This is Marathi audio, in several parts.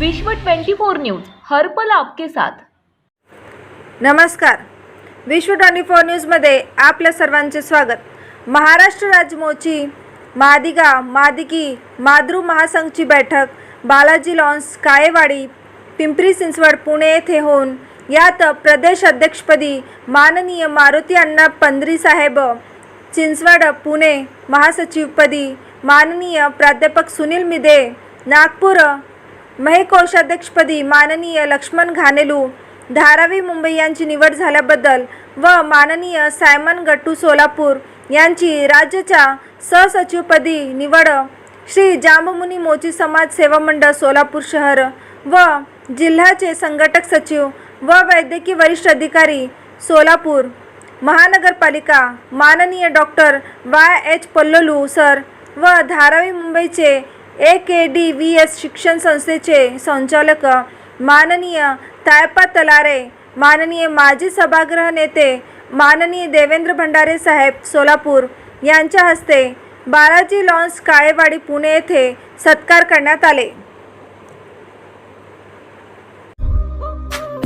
विश्व 24 न्यूज हर पल आपके साथ. नमस्कार. विश्व ट्वेंटी फोर न्यूजमध्ये आपल्या सर्वांचे स्वागत. महाराष्ट्र राज्य मोची मादिगा मादिकी माद्रू महासंघची बैठक बालाजी लॉन्स काळेवाडी पिंपरी चिंचवड पुणे येथे होऊन यात प्रदेश अध्यक्षपदी माननीय मारुती अण्णा पंधरी साहेब चिंचवड पुणे महासचिवपदी माननीय प्राध्यापक सुनील मिदे नागपूर महेकोषाध्यक्षपदी माननीय लक्ष्मण घानेलू धारावी मुंबई यांची निवड झाल्याबद्दल व माननीय सायमन गट्टू सोलापूर यांची राज्याच्या सहसचिवपदी निवड श्री जांबमुनी मोची समाज सेवा मंडळ सोलापूर शहर व जिल्ह्याचे संघटक सचिव व वैद्यकीय वरिष्ठ अधिकारी सोलापूर महानगरपालिका माननीय doctor Y H Pallalu sir व धारावी मुंबईचे A K D V S शिक्षण संस्थेचे संचालक माननीय तायपा तलारे माननीय माजी सभागृह नेते माननीय देवेंद्र भंडारे साहेब सोलापूर यांच्या हस्ते बालाजी लॉन्स काळेवाडी पुणे येथे सत्कार करण्यात आले.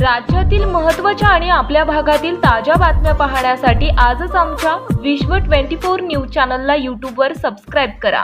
राज्यातील महत्त्वाच्या आणि आपल्या भागातील ताज्या बातम्या पाहण्यासाठी आजच आमच्या विश्व 24 न्यूज चॅनलला यूट्यूबवर सबस्क्राईब करा.